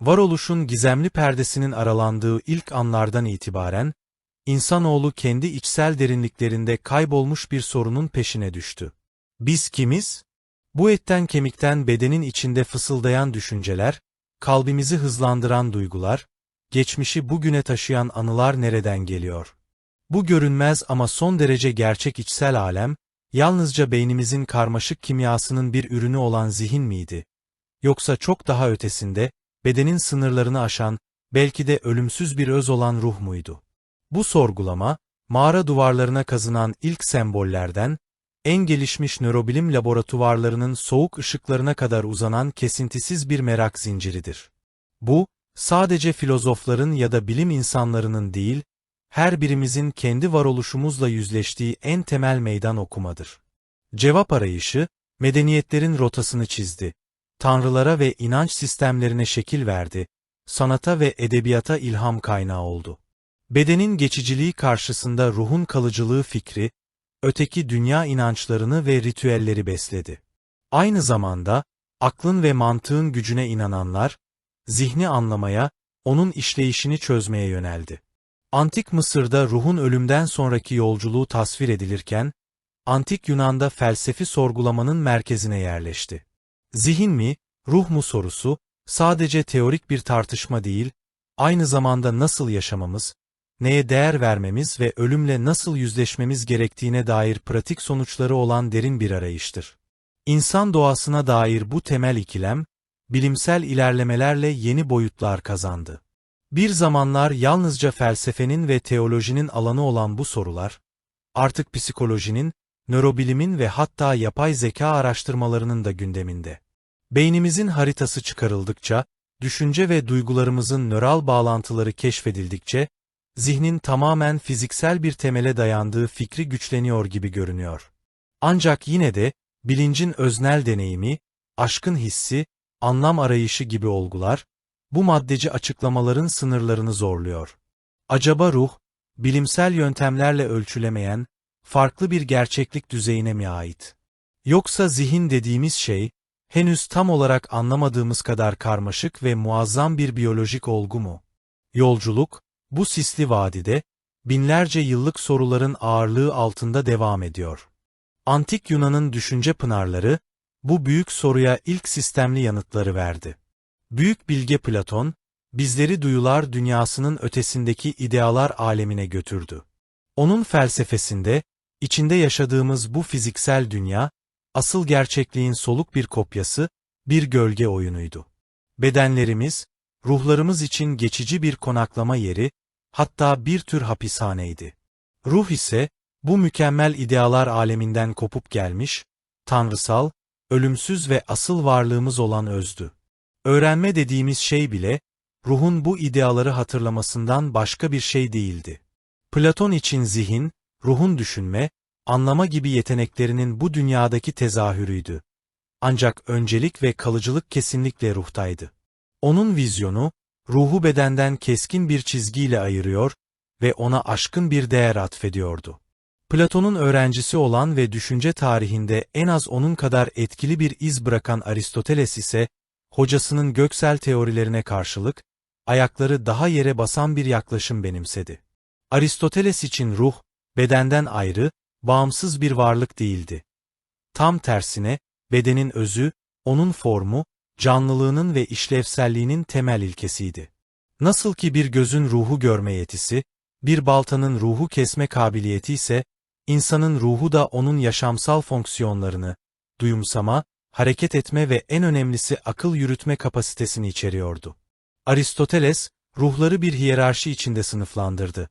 Varoluşun gizemli perdesinin aralandığı ilk anlardan itibaren, insanoğlu kendi içsel derinliklerinde kaybolmuş bir sorunun peşine düştü. Biz kimiz? Bu etten kemikten bedenin içinde fısıldayan düşünceler, kalbimizi hızlandıran duygular, geçmişi bugüne taşıyan anılar nereden geliyor? Bu görünmez ama son derece gerçek içsel alem, yalnızca beynimizin karmaşık kimyasının bir ürünü olan zihin miydi? Yoksa çok daha ötesinde, bedenin sınırlarını aşan, belki de ölümsüz bir öz olan ruh muydu? Bu sorgulama, mağara duvarlarına kazınan ilk sembollerden, en gelişmiş nörobilim laboratuvarlarının soğuk ışıklarına kadar uzanan kesintisiz bir merak zinciridir. Bu, sadece filozofların ya da bilim insanlarının değil, her birimizin kendi varoluşumuzla yüzleştiği en temel meydan okumadır. Cevap arayışı, medeniyetlerin rotasını çizdi. Tanrılara ve inanç sistemlerine şekil verdi. Sanata ve edebiyata ilham kaynağı oldu. Bedenin geçiciliği karşısında ruhun kalıcılığı fikri, öteki dünya inançlarını ve ritüelleri besledi. Aynı zamanda, aklın ve mantığın gücüne inananlar, zihni anlamaya, onun işleyişini çözmeye yöneldi. Antik Mısır'da ruhun ölümden sonraki yolculuğu tasvir edilirken, Antik Yunan'da felsefi sorgulamanın merkezine yerleşti. Zihin mi, ruh mu sorusu, sadece teorik bir tartışma değil, aynı zamanda nasıl yaşamamız, neye değer vermemiz ve ölümle nasıl yüzleşmemiz gerektiğine dair pratik sonuçları olan derin bir arayıştır. İnsan doğasına dair bu temel ikilem, bilimsel ilerlemelerle yeni boyutlar kazandı. Bir zamanlar yalnızca felsefenin ve teolojinin alanı olan bu sorular, artık psikolojinin, nörobilimin ve hatta yapay zeka araştırmalarının da gündeminde. Beynimizin haritası çıkarıldıkça, düşünce ve duygularımızın nöral bağlantıları keşfedildikçe, zihnin tamamen fiziksel bir temele dayandığı fikri güçleniyor gibi görünüyor. Ancak yine de, bilincin öznel deneyimi, aşkın hissi, anlam arayışı gibi olgular, bu maddeci açıklamaların sınırlarını zorluyor. Acaba ruh, bilimsel yöntemlerle ölçülemeyen, farklı bir gerçeklik düzeyine mi ait? Yoksa zihin dediğimiz şey, henüz tam olarak anlamadığımız kadar karmaşık ve muazzam bir biyolojik olgu mu? Yolculuk, bu sisli vadide, binlerce yıllık soruların ağırlığı altında devam ediyor. Antik Yunan'ın düşünce pınarları, bu büyük soruya ilk sistemli yanıtları verdi. Büyük bilge Platon, bizleri duyular dünyasının ötesindeki idealar alemine götürdü. Onun felsefesinde, içinde yaşadığımız bu fiziksel dünya, asıl gerçekliğin soluk bir kopyası, bir gölge oyunuydu. Bedenlerimiz, ruhlarımız için geçici bir konaklama yeri, hatta bir tür hapishaneydi. Ruh ise, bu mükemmel idealar aleminden kopup gelmiş, tanrısal, ölümsüz ve asıl varlığımız olan özdü. Öğrenme dediğimiz şey bile, ruhun bu ideaları hatırlamasından başka bir şey değildi. Platon için zihin, ruhun düşünme, anlama gibi yeteneklerinin bu dünyadaki tezahürüydü. Ancak öncelik ve kalıcılık kesinlikle ruhtaydı. Onun vizyonu, ruhu bedenden keskin bir çizgiyle ayırıyor ve ona aşkın bir değer atfediyordu. Platon'un öğrencisi olan ve düşünce tarihinde en az onun kadar etkili bir iz bırakan Aristoteles ise, hocasının göksel teorilerine karşılık, ayakları daha yere basan bir yaklaşım benimsedi. Aristoteles için ruh, bedenden ayrı, bağımsız bir varlık değildi. Tam tersine, bedenin özü, onun formu, canlılığının ve işlevselliğinin temel ilkesiydi. Nasıl ki bir gözün ruhu görme yetisi, bir baltanın ruhu kesme kabiliyeti ise, insanın ruhu da onun yaşamsal fonksiyonlarını, duyumsama, hareket etme ve en önemlisi akıl yürütme kapasitesini içeriyordu. Aristoteles, ruhları bir hiyerarşi içinde sınıflandırdı.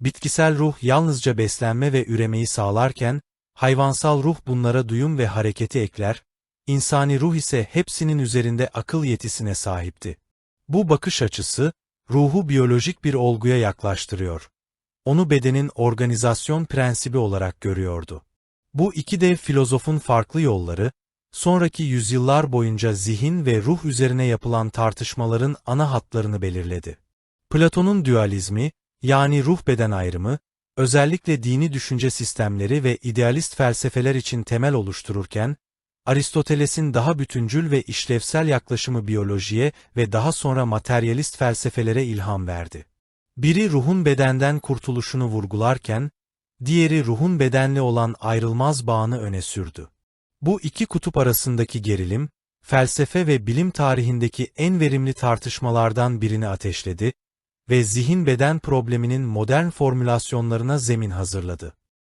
Bitkisel ruh yalnızca beslenme ve üremeyi sağlarken, hayvansal ruh bunlara duyum ve hareketi ekler, insani ruh ise hepsinin üzerinde akıl yetisine sahipti. Bu bakış açısı, ruhu biyolojik bir olguya yaklaştırıyor. Onu bedenin organizasyon prensibi olarak görüyordu. Bu iki dev filozofun farklı yolları, sonraki yüzyıllar boyunca zihin ve ruh üzerine yapılan tartışmaların ana hatlarını belirledi. Platon'un dualizmi, yani ruh-beden ayrımı, özellikle dini düşünce sistemleri ve idealist felsefeler için temel oluştururken, Aristoteles'in daha bütüncül ve işlevsel yaklaşımı biyolojiye ve daha sonra materyalist felsefelere ilham verdi. Biri ruhun bedenden kurtuluşunu vurgularken, diğeri ruhun bedenle olan ayrılmaz bağını öne sürdü. Bu iki kutup arasındaki gerilim, felsefe ve bilim tarihindeki en verimli tartışmalardan birini ateşledi ve zihin-beden probleminin modern formülasyonlarına zemin hazırladı.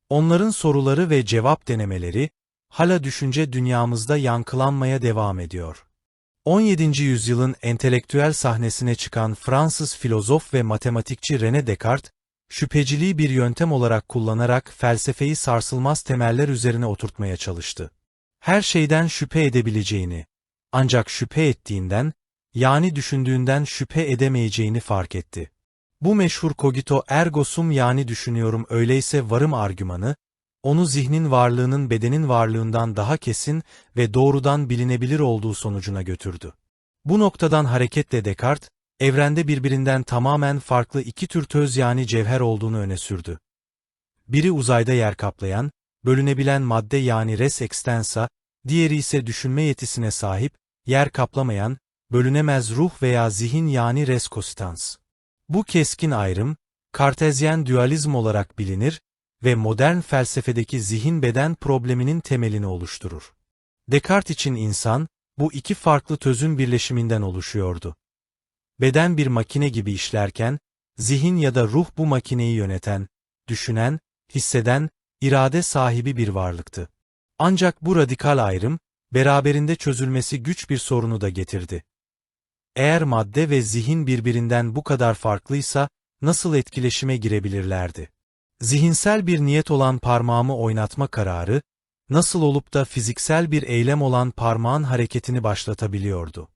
Onların soruları ve cevap denemeleri, hala düşünce dünyamızda yankılanmaya devam ediyor. 17. yüzyılın entelektüel sahnesine çıkan Fransız filozof ve matematikçi René Descartes, şüpheciliği bir yöntem olarak kullanarak felsefeyi sarsılmaz temeller üzerine oturtmaya çalıştı. Her şeyden şüphe edebileceğini, ancak şüphe ettiğinden, yani düşündüğünden şüphe edemeyeceğini fark etti. Bu meşhur cogito ergo sum yani düşünüyorum öyleyse varım argümanı, onu zihnin varlığının bedenin varlığından daha kesin ve doğrudan bilinebilir olduğu sonucuna götürdü. Bu noktadan hareketle Descartes, evrende birbirinden tamamen farklı iki tür töz yani cevher olduğunu öne sürdü. Biri uzayda yer kaplayan, bölünebilen madde yani res extensa, diğeri ise düşünme yetisine sahip, yer kaplamayan, bölünemez ruh veya zihin yani res. Bu keskin ayrım, Kartezyen dualizm olarak bilinir ve modern felsefedeki zihin-beden probleminin temelini oluşturur. Descartes için insan, bu iki farklı tözün birleşiminden oluşuyordu. Beden bir makine gibi işlerken, zihin ya da ruh bu makineyi yöneten, düşünen, hisseden, irade sahibi bir varlıktı. Ancak bu radikal ayrım, beraberinde çözülmesi güç bir sorunu da getirdi. Eğer madde ve zihin birbirinden bu kadar farklıysa, nasıl etkileşime girebilirlerdi? Zihinsel bir niyet olan parmağımı oynatma kararı, nasıl olup da fiziksel bir eylem olan parmağın hareketini başlatabiliyordu?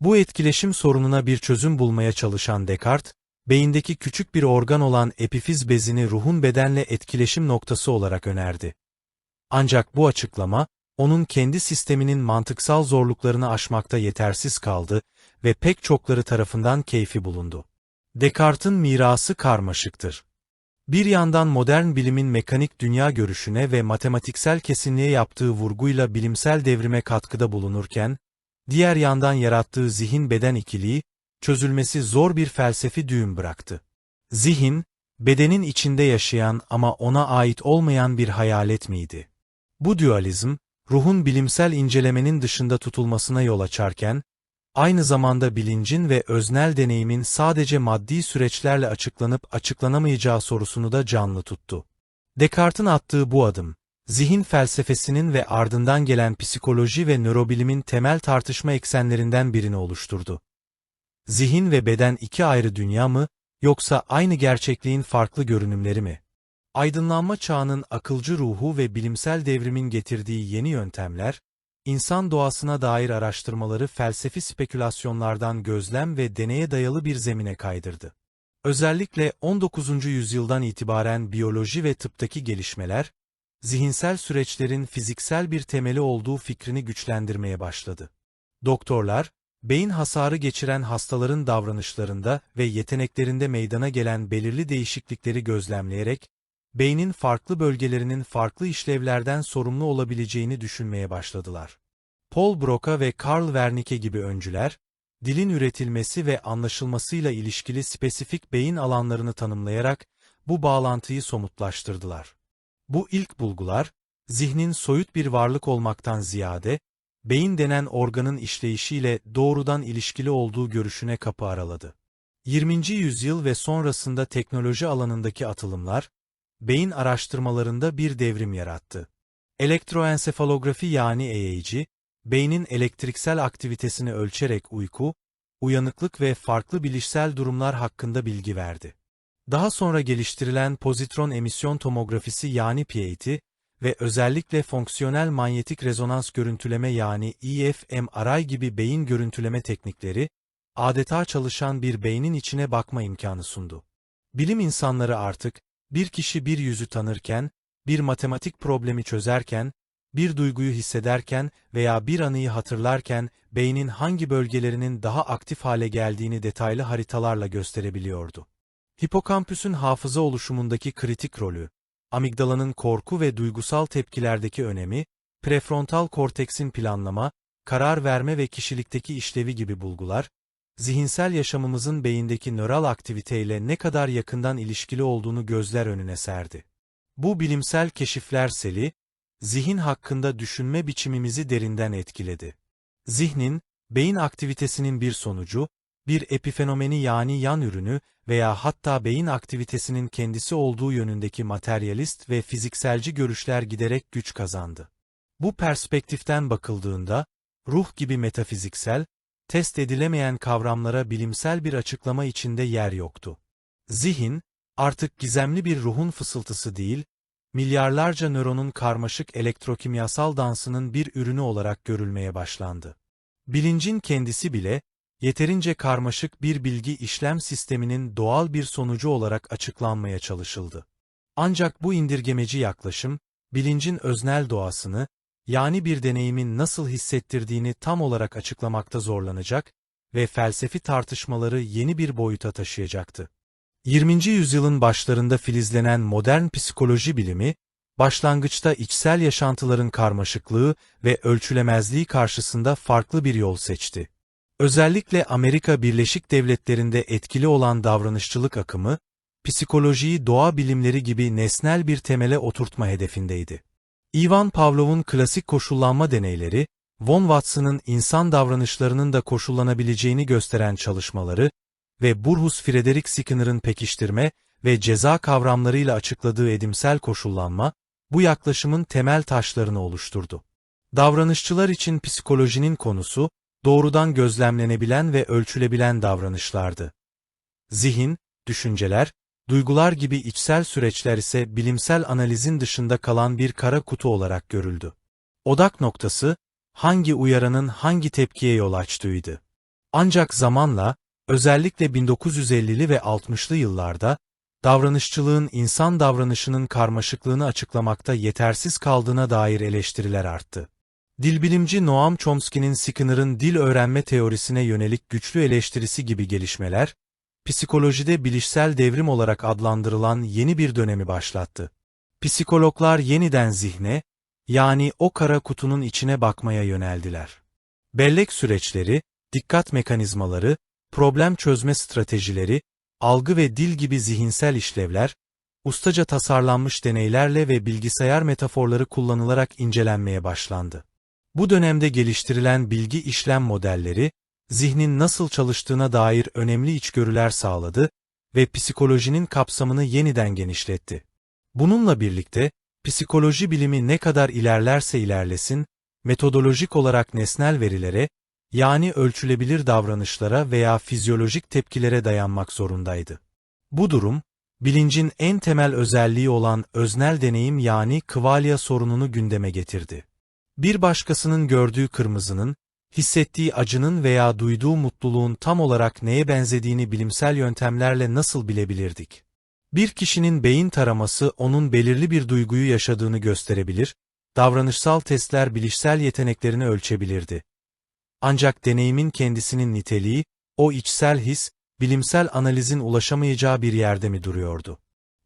Bu etkileşim sorununa bir çözüm bulmaya çalışan Descartes, beyindeki küçük bir organ olan epifiz bezini ruhun bedenle etkileşim noktası olarak önerdi. Ancak bu açıklama, onun kendi sisteminin mantıksal zorluklarını aşmakta yetersiz kaldı ve pek çokları tarafından keyfi bulundu. Descartes'in mirası karmaşıktır. Bir yandan modern bilimin mekanik dünya görüşüne ve matematiksel kesinliğe yaptığı vurguyla bilimsel devrime katkıda bulunurken, diğer yandan yarattığı zihin-beden ikiliği, çözülmesi zor bir felsefi düğüm bıraktı. Zihin, bedenin içinde yaşayan ama ona ait olmayan bir hayalet miydi? Bu dualizm, ruhun bilimsel incelemenin dışında tutulmasına yol açarken, aynı zamanda bilincin ve öznel deneyimin sadece maddi süreçlerle açıklanıp açıklanamayacağı sorusunu da canlı tuttu. Descartes'in attığı bu adım, zihin felsefesinin ve ardından gelen psikoloji ve nörobilimin temel tartışma eksenlerinden birini oluşturdu. Zihin ve beden iki ayrı dünya mı, yoksa aynı gerçekliğin farklı görünümleri mi? Aydınlanma çağının akılcı ruhu ve bilimsel devrimin getirdiği yeni yöntemler, insan doğasına dair araştırmaları felsefi spekülasyonlardan gözlem ve deneye dayalı bir zemine kaydırdı. Özellikle 19. yüzyıldan itibaren biyoloji ve tıptaki gelişmeler, zihinsel süreçlerin fiziksel bir temeli olduğu fikrini güçlendirmeye başladı. Doktorlar, beyin hasarı geçiren hastaların davranışlarında ve yeteneklerinde meydana gelen belirli değişiklikleri gözlemleyerek, beynin farklı bölgelerinin farklı işlevlerden sorumlu olabileceğini düşünmeye başladılar. Paul Broca ve Karl Wernicke gibi öncüler, dilin üretilmesi ve anlaşılmasıyla ilişkili spesifik beyin alanlarını tanımlayarak bu bağlantıyı somutlaştırdılar. Bu ilk bulgular, zihnin soyut bir varlık olmaktan ziyade, beyin denen organın işleyişiyle doğrudan ilişkili olduğu görüşüne kapı araladı. 20. yüzyıl ve sonrasında teknoloji alanındaki atılımlar, beyin araştırmalarında bir devrim yarattı. Elektroensefalografi yani EEG, beynin elektriksel aktivitesini ölçerek uyku, uyanıklık ve farklı bilişsel durumlar hakkında bilgi verdi. Daha sonra geliştirilen pozitron emisyon tomografisi yani PET ve özellikle fonksiyonel manyetik rezonans görüntüleme yani EFMRI gibi beyin görüntüleme teknikleri, adeta çalışan bir beynin içine bakma imkanı sundu. Bilim insanları artık, bir kişi bir yüzü tanırken, bir matematik problemi çözerken, bir duyguyu hissederken veya bir anıyı hatırlarken beynin hangi bölgelerinin daha aktif hale geldiğini detaylı haritalarla gösterebiliyordu. Hipokampüsün hafıza oluşumundaki kritik rolü, amigdalanın korku ve duygusal tepkilerdeki önemi, prefrontal korteksin planlama, karar verme ve kişilikteki işlevi gibi bulgular, zihinsel yaşamımızın beyindeki nöral aktiviteyle ne kadar yakından ilişkili olduğunu gözler önüne serdi. Bu bilimsel keşifler seli, zihin hakkında düşünme biçimimizi derinden etkiledi. Zihnin, beyin aktivitesinin bir sonucu, bir epifenomeni yani yan ürünü veya hatta beyin aktivitesinin kendisi olduğu yönündeki materyalist ve fizikselci görüşler giderek güç kazandı. Bu perspektiften bakıldığında, ruh gibi metafiziksel, test edilemeyen kavramlara bilimsel bir açıklama içinde yer yoktu. Zihin, artık gizemli bir ruhun fısıltısı değil, milyarlarca nöronun karmaşık elektrokimyasal dansının bir ürünü olarak görülmeye başlandı. Bilincin kendisi bile, yeterince karmaşık bir bilgi işlem sisteminin doğal bir sonucu olarak açıklanmaya çalışıldı. Ancak bu indirgemeci yaklaşım, bilincin öznel doğasını, yani bir deneyimin nasıl hissettirdiğini tam olarak açıklamakta zorlanacak ve felsefi tartışmaları yeni bir boyuta taşıyacaktı. 20. yüzyılın başlarında filizlenen modern psikoloji bilimi, başlangıçta içsel yaşantıların karmaşıklığı ve ölçülemezliği karşısında farklı bir yol seçti. Özellikle Amerika Birleşik Devletleri'nde etkili olan davranışçılık akımı, psikolojiyi doğa bilimleri gibi nesnel bir temele oturtma hedefindeydi. Ivan Pavlov'un klasik koşullanma deneyleri, Von Watson'ın insan davranışlarının da koşullanabileceğini gösteren çalışmaları ve Burhus Frederick Skinner'ın pekiştirme ve ceza kavramlarıyla açıkladığı edimsel koşullanma, bu yaklaşımın temel taşlarını oluşturdu. Davranışçılar için psikolojinin konusu, doğrudan gözlemlenebilen ve ölçülebilen davranışlardı. Zihin, düşünceler, duygular gibi içsel süreçler ise bilimsel analizin dışında kalan bir kara kutu olarak görüldü. Odak noktası, hangi uyaranın hangi tepkiye yol açtığıydı. Ancak zamanla, özellikle 1950'li ve 60'lı yıllarda, davranışçılığın insan davranışının karmaşıklığını açıklamakta yetersiz kaldığına dair eleştiriler arttı. Dilbilimci Noam Chomsky'nin Skinner'ın dil öğrenme teorisine yönelik güçlü eleştirisi gibi gelişmeler, psikolojide bilişsel devrim olarak adlandırılan yeni bir dönemi başlattı. Psikologlar yeniden zihne, yani o kara kutunun içine bakmaya yöneldiler. Bellek süreçleri, dikkat mekanizmaları, problem çözme stratejileri, algı ve dil gibi zihinsel işlevler, ustaca tasarlanmış deneylerle ve bilgisayar metaforları kullanılarak incelenmeye başlandı. Bu dönemde geliştirilen bilgi işlem modelleri, zihnin nasıl çalıştığına dair önemli içgörüler sağladı ve psikolojinin kapsamını yeniden genişletti. Bununla birlikte, psikoloji bilimi ne kadar ilerlerse ilerlesin, metodolojik olarak nesnel verilere, yani ölçülebilir davranışlara veya fizyolojik tepkilere dayanmak zorundaydı. Bu durum, bilincin en temel özelliği olan öznel deneyim yani kvalya sorununu gündeme getirdi. Bir başkasının gördüğü kırmızının, hissettiği acının veya duyduğu mutluluğun tam olarak neye benzediğini bilimsel yöntemlerle nasıl bilebilirdik? Bir kişinin beyin taraması onun belirli bir duyguyu yaşadığını gösterebilir, davranışsal testler bilişsel yeteneklerini ölçebilirdi. Ancak deneyimin kendisinin niteliği, o içsel his, bilimsel analizin ulaşamayacağı bir yerde mi duruyordu?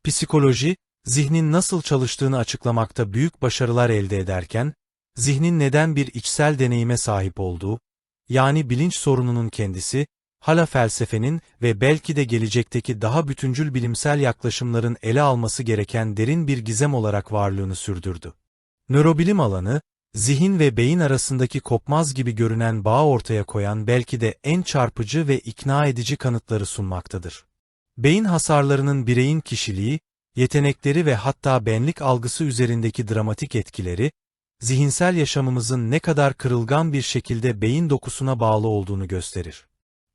Psikoloji, zihnin nasıl çalıştığını açıklamakta büyük başarılar elde ederken, zihnin neden bir içsel deneyime sahip olduğu, yani bilinç sorununun kendisi, hala felsefenin ve belki de gelecekteki daha bütüncül bilimsel yaklaşımların ele alması gereken derin bir gizem olarak varlığını sürdürdü. Nörobilim alanı, zihin ve beyin arasındaki kopmaz gibi görünen bağ ortaya koyan belki de en çarpıcı ve ikna edici kanıtları sunmaktadır. Beyin hasarlarının bireyin kişiliği, yetenekleri ve hatta benlik algısı üzerindeki dramatik etkileri, zihinsel yaşamımızın ne kadar kırılgan bir şekilde beyin dokusuna bağlı olduğunu gösterir.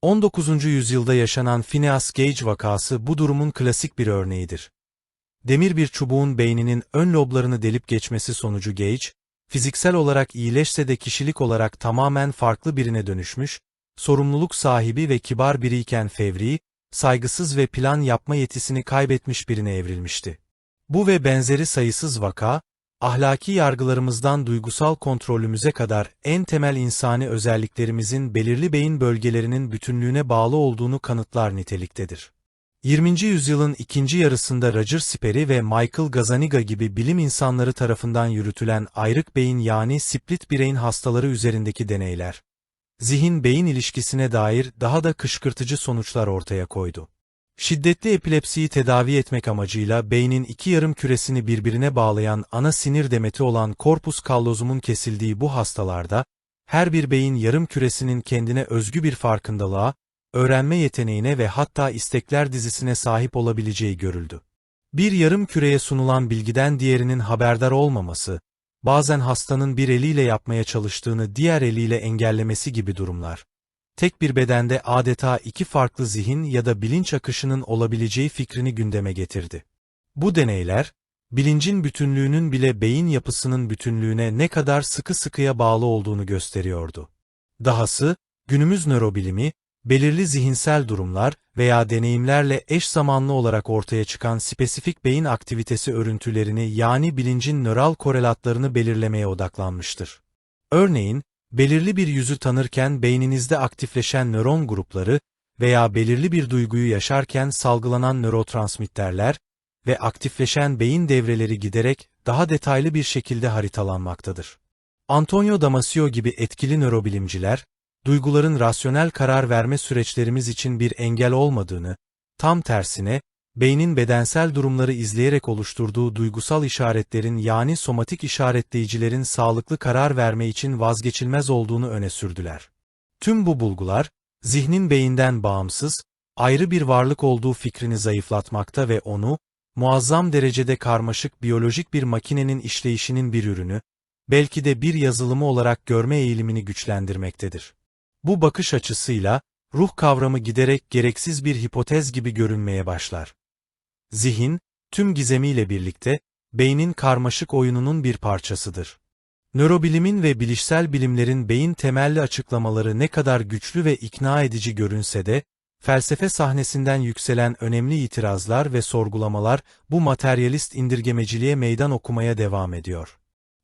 19. yüzyılda yaşanan Phineas Gage vakası bu durumun klasik bir örneğidir. Demir bir çubuğun beyninin ön loblarını delip geçmesi sonucu Gage, fiziksel olarak iyileşse de kişilik olarak tamamen farklı birine dönüşmüş, sorumluluk sahibi ve kibar biriyken fevri, saygısız ve plan yapma yetisini kaybetmiş birine evrilmişti. Bu ve benzeri sayısız vaka, ahlaki yargılarımızdan duygusal kontrolümüze kadar en temel insani özelliklerimizin belirli beyin bölgelerinin bütünlüğüne bağlı olduğunu kanıtlar niteliktedir. 20. yüzyılın ikinci yarısında Roger Sperry ve Michael Gazzaniga gibi bilim insanları tarafından yürütülen ayrık beyin yani split bireyin hastaları üzerindeki deneyler, zihin-beyin ilişkisine dair daha da kışkırtıcı sonuçlar ortaya koydu. Şiddetli epilepsiyi tedavi etmek amacıyla beynin iki yarım küresini birbirine bağlayan ana sinir demeti olan korpus callosum'un kesildiği bu hastalarda, her bir beyin yarım küresinin kendine özgü bir farkındalığa, öğrenme yeteneğine ve hatta istekler dizisine sahip olabileceği görüldü. Bir yarım küreye sunulan bilgiden diğerinin haberdar olmaması, bazen hastanın bir eliyle yapmaya çalıştığını diğer eliyle engellemesi gibi durumlar. Tek bir bedende adeta iki farklı zihin ya da bilinç akışının olabileceği fikrini gündeme getirdi. Bu deneyler, bilincin bütünlüğünün bile beyin yapısının bütünlüğüne ne kadar sıkı sıkıya bağlı olduğunu gösteriyordu. Dahası, günümüz nörobilimi, belirli zihinsel durumlar veya deneyimlerle eş zamanlı olarak ortaya çıkan spesifik beyin aktivitesi örüntülerini yani bilincin nöral korelatlarını belirlemeye odaklanmıştır. Örneğin, belirli bir yüzü tanırken beyninizde aktifleşen nöron grupları veya belirli bir duyguyu yaşarken salgılanan nörotransmitterler ve aktifleşen beyin devreleri giderek daha detaylı bir şekilde haritalanmaktadır. Antonio Damasio gibi etkili nörobilimciler, duyguların rasyonel karar verme süreçlerimiz için bir engel olmadığını, tam tersine, beynin bedensel durumları izleyerek oluşturduğu duygusal işaretlerin yani somatik işaretleyicilerin sağlıklı karar verme için vazgeçilmez olduğunu öne sürdüler. Tüm bu bulgular, zihnin beyinden bağımsız, ayrı bir varlık olduğu fikrini zayıflatmakta ve onu, muazzam derecede karmaşık biyolojik bir makinenin işleyişinin bir ürünü, belki de bir yazılımı olarak görme eğilimini güçlendirmektedir. Bu bakış açısıyla, ruh kavramı giderek gereksiz bir hipotez gibi görünmeye başlar. Zihin, tüm gizemiyle birlikte, beynin karmaşık oyununun bir parçasıdır. Nörobilimin ve bilişsel bilimlerin beyin temelli açıklamaları ne kadar güçlü ve ikna edici görünse de, felsefe sahnesinden yükselen önemli itirazlar ve sorgulamalar bu materyalist indirgemeciliğe meydan okumaya devam ediyor.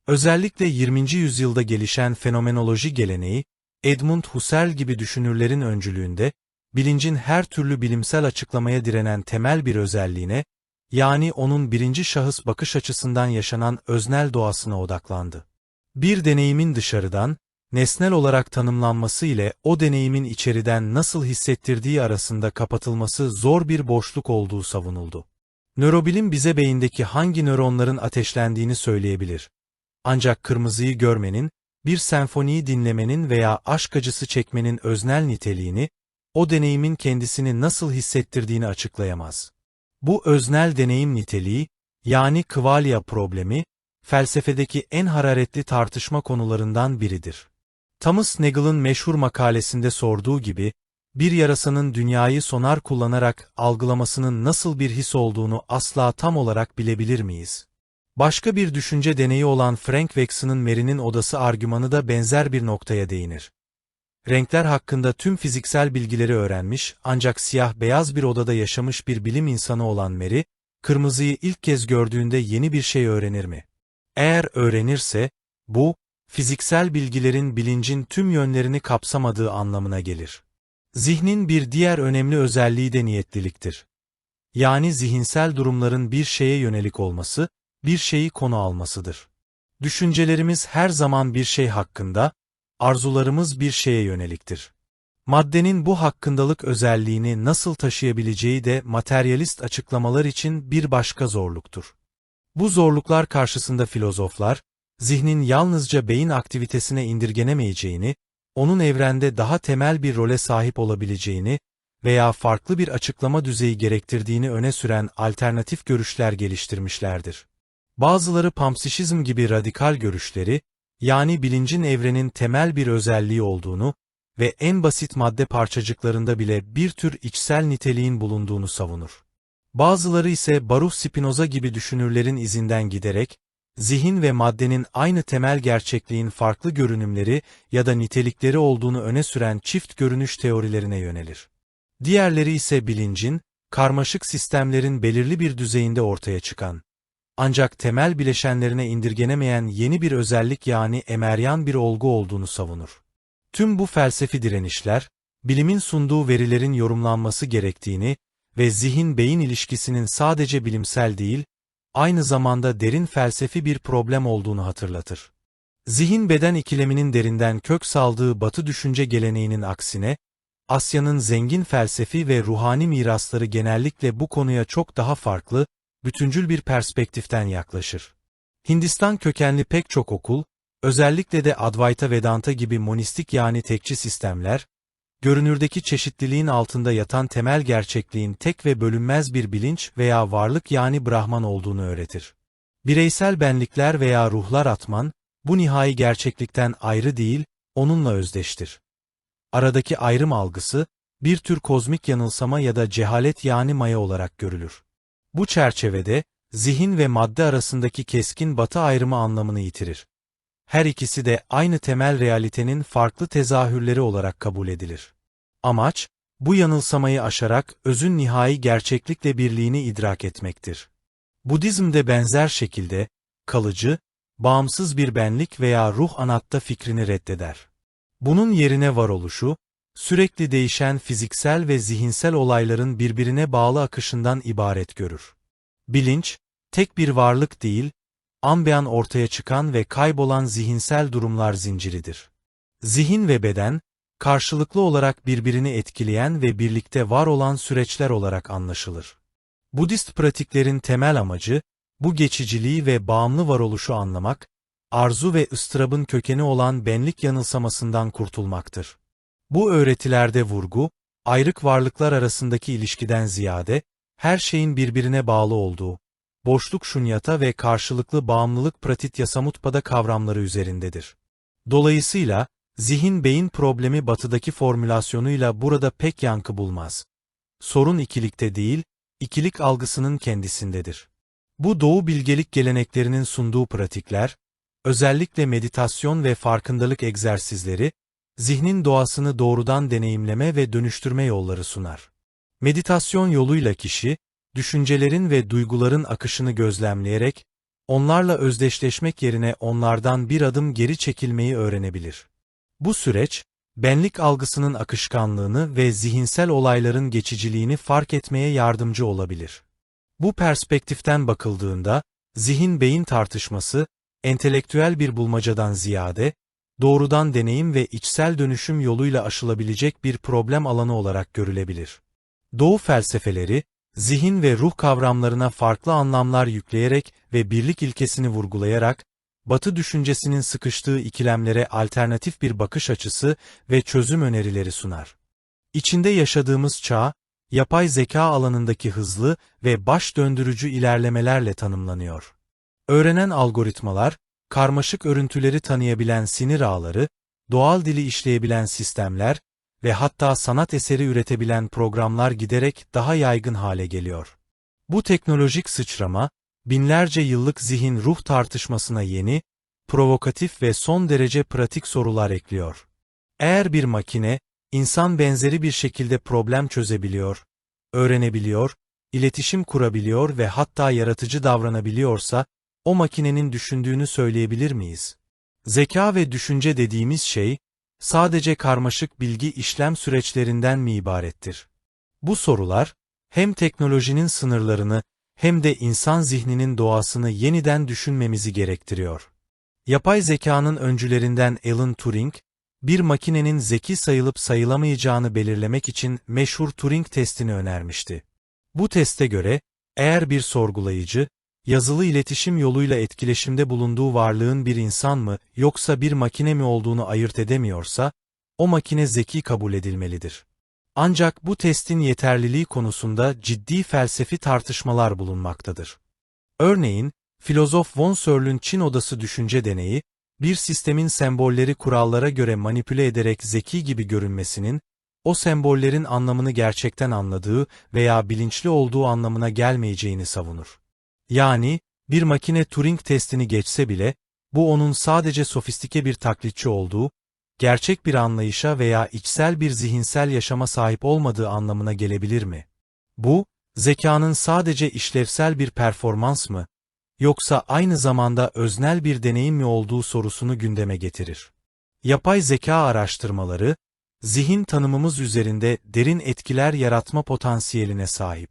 Özellikle 20. yüzyılda gelişen fenomenoloji geleneği, Edmund Husserl gibi düşünürlerin öncülüğünde, bilincin her türlü bilimsel açıklamaya direnen temel bir özelliğine, yani onun birinci şahıs bakış açısından yaşanan öznel doğasına odaklandı. Bir deneyimin dışarıdan, nesnel olarak tanımlanması ile o deneyimin içeriden nasıl hissettirdiği arasında kapatılması zor bir boşluk olduğu savunuldu. Nörobilim bize beyindeki hangi nöronların ateşlendiğini söyleyebilir. Ancak kırmızıyı görmenin, bir senfoniyi dinlemenin veya aşk acısı çekmenin öznel niteliğini, o deneyimin kendisini nasıl hissettirdiğini açıklayamaz. Bu öznel deneyim niteliği, yani kvalya problemi, felsefedeki en hararetli tartışma konularından biridir. Thomas Nagel'ın meşhur makalesinde sorduğu gibi, bir yarasanın dünyayı sonar kullanarak algılamasının nasıl bir his olduğunu asla tam olarak bilebilir miyiz? Başka bir düşünce deneyi olan Frank Wexon'ın Mary'nin odası argümanı da benzer bir noktaya değinir. Renkler hakkında tüm fiziksel bilgileri öğrenmiş ancak siyah-beyaz bir odada yaşamış bir bilim insanı olan Mary, kırmızıyı ilk kez gördüğünde yeni bir şey öğrenir mi? Eğer öğrenirse, bu, fiziksel bilgilerin bilincin tüm yönlerini kapsamadığı anlamına gelir. Zihnin bir diğer önemli özelliği de niyetliliktir. Yani zihinsel durumların bir şeye yönelik olması, bir şeyi konu almasıdır. Düşüncelerimiz her zaman bir şey hakkında, arzularımız bir şeye yöneliktir. Maddenin bu hakkındalık özelliğini nasıl taşıyabileceği de materyalist açıklamalar için bir başka zorluktur. Bu zorluklar karşısında filozoflar, zihnin yalnızca beyin aktivitesine indirgenemeyeceğini, onun evrende daha temel bir role sahip olabileceğini veya farklı bir açıklama düzeyi gerektirdiğini öne süren alternatif görüşler geliştirmişlerdir. Bazıları pampsişizm gibi radikal görüşleri, yani bilincin evrenin temel bir özelliği olduğunu ve en basit madde parçacıklarında bile bir tür içsel niteliğin bulunduğunu savunur. Bazıları ise Baruch Spinoza gibi düşünürlerin izinden giderek, zihin ve maddenin aynı temel gerçekliğin farklı görünümleri ya da nitelikleri olduğunu öne süren çift görünüş teorilerine yönelir. Diğerleri ise bilincin, karmaşık sistemlerin belirli bir düzeyinde ortaya çıkan, ancak temel bileşenlerine indirgenemeyen yeni bir özellik yani emeryan bir olgu olduğunu savunur. Tüm bu felsefi direnişler, bilimin sunduğu verilerin yorumlanması gerektiğini ve zihin-beyin ilişkisinin sadece bilimsel değil, aynı zamanda derin felsefi bir problem olduğunu hatırlatır. Zihin-beden ikileminin derinden kök saldığı Batı düşünce geleneğinin aksine, Asya'nın zengin felsefi ve ruhani mirasları genellikle bu konuya çok daha farklı, bütüncül bir perspektiften yaklaşır. Hindistan kökenli pek çok okul, özellikle de Advaita Vedanta gibi monistik yani tekçi sistemler, görünürdeki çeşitliliğin altında yatan temel gerçekliğin tek ve bölünmez bir bilinç veya varlık yani Brahman olduğunu öğretir. Bireysel benlikler veya ruhlar atman, bu nihai gerçeklikten ayrı değil, onunla özdeştir. Aradaki ayrım algısı, bir tür kozmik yanılsama ya da cehalet yani maya olarak görülür. Bu çerçevede, zihin ve madde arasındaki keskin batı ayrımı anlamını yitirir. Her ikisi de aynı temel realitenin farklı tezahürleri olarak kabul edilir. Amaç, bu yanılsamayı aşarak özün nihai gerçeklikle birliğini idrak etmektir. Budizm'de benzer şekilde, kalıcı, bağımsız bir benlik veya ruh anatta fikrini reddeder. Bunun yerine varoluşu, sürekli değişen fiziksel ve zihinsel olayların birbirine bağlı akışından ibaret görür. Bilinç, tek bir varlık değil, an ortaya çıkan ve kaybolan zihinsel durumlar zinciridir. Zihin ve beden, karşılıklı olarak birbirini etkileyen ve birlikte var olan süreçler olarak anlaşılır. Budist pratiklerin temel amacı, bu geçiciliği ve bağımlı varoluşu anlamak, arzu ve ıstırabın kökeni olan benlik yanılsamasından kurtulmaktır. Bu öğretilerde vurgu, ayrık varlıklar arasındaki ilişkiden ziyade, her şeyin birbirine bağlı olduğu, boşluk şunyata ve karşılıklı bağımlılık pratit yasamutpada kavramları üzerindedir. Dolayısıyla, zihin-beyin problemi batıdaki formülasyonuyla burada pek yankı bulmaz. Sorun ikilikte değil, ikilik algısının kendisindedir. Bu doğu bilgelik geleneklerinin sunduğu pratikler, özellikle meditasyon ve farkındalık egzersizleri, zihnin doğasını doğrudan deneyimleme ve dönüştürme yolları sunar. Meditasyon yoluyla kişi, düşüncelerin ve duyguların akışını gözlemleyerek, onlarla özdeşleşmek yerine onlardan bir adım geri çekilmeyi öğrenebilir. Bu süreç, benlik algısının akışkanlığını ve zihinsel olayların geçiciliğini fark etmeye yardımcı olabilir. Bu perspektiften bakıldığında, zihin-beyin tartışması, entelektüel bir bulmacadan ziyade, doğrudan deneyim ve içsel dönüşüm yoluyla aşılabilecek bir problem alanı olarak görülebilir. Doğu felsefeleri, zihin ve ruh kavramlarına farklı anlamlar yükleyerek ve birlik ilkesini vurgulayarak, Batı düşüncesinin sıkıştığı ikilemlere alternatif bir bakış açısı ve çözüm önerileri sunar. İçinde yaşadığımız çağ, yapay zeka alanındaki hızlı ve baş döndürücü ilerlemelerle tanımlanıyor. Öğrenen algoritmalar, karmaşık örüntüleri tanıyabilen sinir ağları, doğal dili işleyebilen sistemler ve hatta sanat eseri üretebilen programlar giderek daha yaygın hale geliyor. Bu teknolojik sıçrama, binlerce yıllık zihin-ruh tartışmasına yeni, provokatif ve son derece pratik sorular ekliyor. Eğer bir makine, insan benzeri bir şekilde problem çözebiliyor, öğrenebiliyor, iletişim kurabiliyor ve hatta yaratıcı davranabiliyorsa, o makinenin düşündüğünü söyleyebilir miyiz? Zeka ve düşünce dediğimiz şey, sadece karmaşık bilgi işlem süreçlerinden mi ibarettir? Bu sorular, hem teknolojinin sınırlarını hem de insan zihninin doğasını yeniden düşünmemizi gerektiriyor. Yapay zekanın öncülerinden Alan Turing, bir makinenin zeki sayılıp sayılamayacağını belirlemek için meşhur Turing testini önermişti. Bu teste göre, eğer bir sorgulayıcı, yazılı iletişim yoluyla etkileşimde bulunduğu varlığın bir insan mı yoksa bir makine mi olduğunu ayırt edemiyorsa, o makine zeki kabul edilmelidir. Ancak bu testin yeterliliği konusunda ciddi felsefi tartışmalar bulunmaktadır. Örneğin, filozof von Searle'ün Çin odası düşünce deneyi, bir sistemin sembolleri kurallara göre manipüle ederek zeki gibi görünmesinin, o sembollerin anlamını gerçekten anladığı veya bilinçli olduğu anlamına gelmeyeceğini savunur. Yani, bir makine Turing testini geçse bile, bu onun sadece sofistike bir taklitçi olduğu, gerçek bir anlayışa veya içsel bir zihinsel yaşama sahip olmadığı anlamına gelebilir mi? Bu, zekanın sadece işlevsel bir performans mı, yoksa aynı zamanda öznel bir deneyim mi olduğu sorusunu gündeme getirir. Yapay zeka araştırmaları, zihin tanımımız üzerinde derin etkiler yaratma potansiyeline sahip.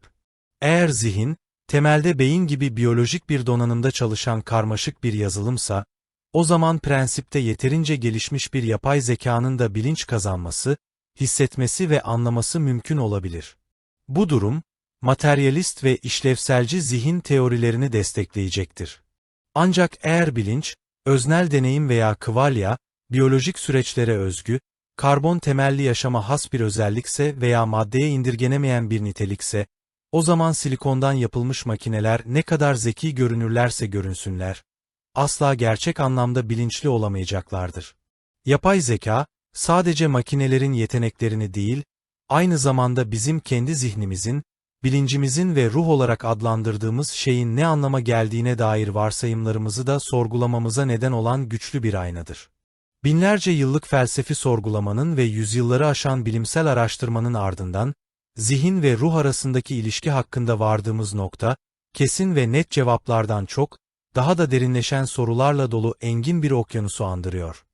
Eğer zihin, temelde beyin gibi biyolojik bir donanımda çalışan karmaşık bir yazılımsa, o zaman prensipte yeterince gelişmiş bir yapay zekanın da bilinç kazanması, hissetmesi ve anlaması mümkün olabilir. Bu durum, materyalist ve işlevselci zihin teorilerini destekleyecektir. Ancak eğer bilinç, öznel deneyim veya kıvalya, biyolojik süreçlere özgü, karbon temelli yaşama has bir özellikse veya maddeye indirgenemeyen bir nitelikse, o zaman silikondan yapılmış makineler ne kadar zeki görünürlerse görünsünler, asla gerçek anlamda bilinçli olamayacaklardır. Yapay zeka, sadece makinelerin yeteneklerini değil, aynı zamanda bizim kendi zihnimizin, bilincimizin ve ruh olarak adlandırdığımız şeyin ne anlama geldiğine dair varsayımlarımızı da sorgulamamıza neden olan güçlü bir aynadır. Binlerce yıllık felsefi sorgulamanın ve yüzyılları aşan bilimsel araştırmanın ardından, zihin ve ruh arasındaki ilişki hakkında vardığımız nokta, kesin ve net cevaplardan çok, daha da derinleşen sorularla dolu engin bir okyanusu andırıyor.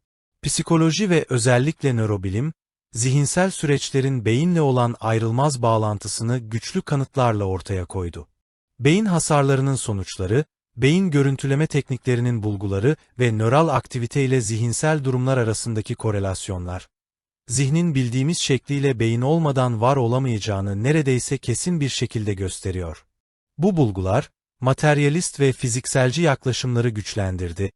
Psikoloji ve özellikle nörobilim, zihinsel süreçlerin beyinle olan ayrılmaz bağlantısını güçlü kanıtlarla ortaya koydu. Beyin hasarlarının sonuçları, beyin görüntüleme tekniklerinin bulguları ve nöral aktivite ile zihinsel durumlar arasındaki korelasyonlar, zihnin bildiğimiz şekliyle beyin olmadan var olamayacağını neredeyse kesin bir şekilde gösteriyor. Bu bulgular, materyalist ve fizikselci yaklaşımları güçlendirdi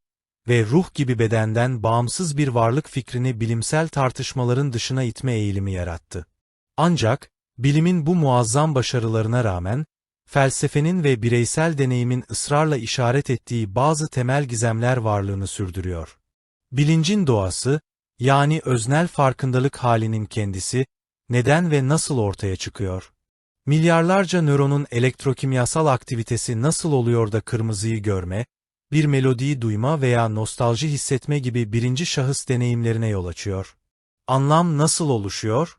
ve ruh gibi bedenden bağımsız bir varlık fikrini bilimsel tartışmaların dışına itme eğilimi yarattı. Ancak, bilimin bu muazzam başarılarına rağmen, felsefenin ve bireysel deneyimin ısrarla işaret ettiği bazı temel gizemler varlığını sürdürüyor. Bilincin doğası, yani öznel farkındalık halinin kendisi, neden ve nasıl ortaya çıkıyor? Milyarlarca nöronun elektrokimyasal aktivitesi nasıl oluyor da kırmızıyı görme, bir melodiyi duyma veya nostalji hissetme gibi birinci şahıs deneyimlerine yol açıyor. Anlam nasıl oluşuyor?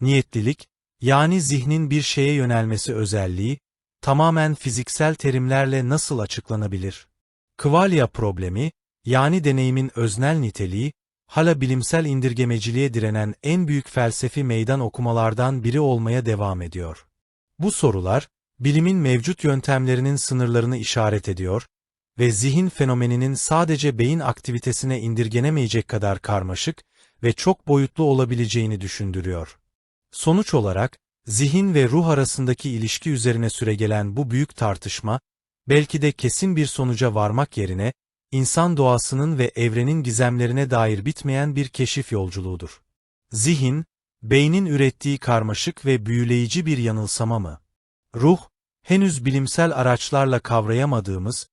Niyetlilik, yani zihnin bir şeye yönelmesi özelliği, tamamen fiziksel terimlerle nasıl açıklanabilir? Kvalya problemi, yani deneyimin öznel niteliği, hala bilimsel indirgemeciliğe direnen en büyük felsefi meydan okumalardan biri olmaya devam ediyor. Bu sorular, bilimin mevcut yöntemlerinin sınırlarını işaret ediyor ve zihin fenomeninin sadece beyin aktivitesine indirgenemeyecek kadar karmaşık ve çok boyutlu olabileceğini düşündürüyor. Sonuç olarak, zihin ve ruh arasındaki ilişki üzerine süregelen bu büyük tartışma, belki de kesin bir sonuca varmak yerine, insan doğasının ve evrenin gizemlerine dair bitmeyen bir keşif yolculuğudur. Zihin, beynin ürettiği karmaşık ve büyüleyici bir yanılsama mı? Ruh, henüz bilimsel araçlarla kavrayamadığımız,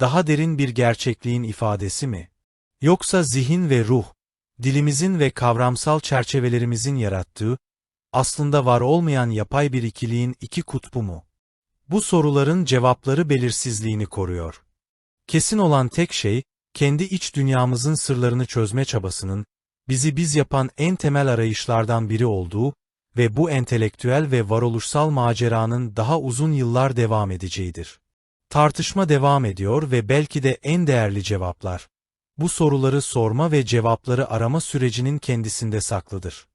daha derin bir gerçekliğin ifadesi mi? Yoksa zihin ve ruh, dilimizin ve kavramsal çerçevelerimizin yarattığı, aslında var olmayan yapay bir ikiliğin iki kutbu mu? Bu soruların cevapları belirsizliğini koruyor. Kesin olan tek şey, kendi iç dünyamızın sırlarını çözme çabasının, bizi biz yapan en temel arayışlardan biri olduğu ve bu entelektüel ve varoluşsal maceranın daha uzun yıllar devam edeceğidir. Tartışma devam ediyor ve belki de en değerli cevaplar, bu soruları sorma ve cevapları arama sürecinin kendisinde saklıdır.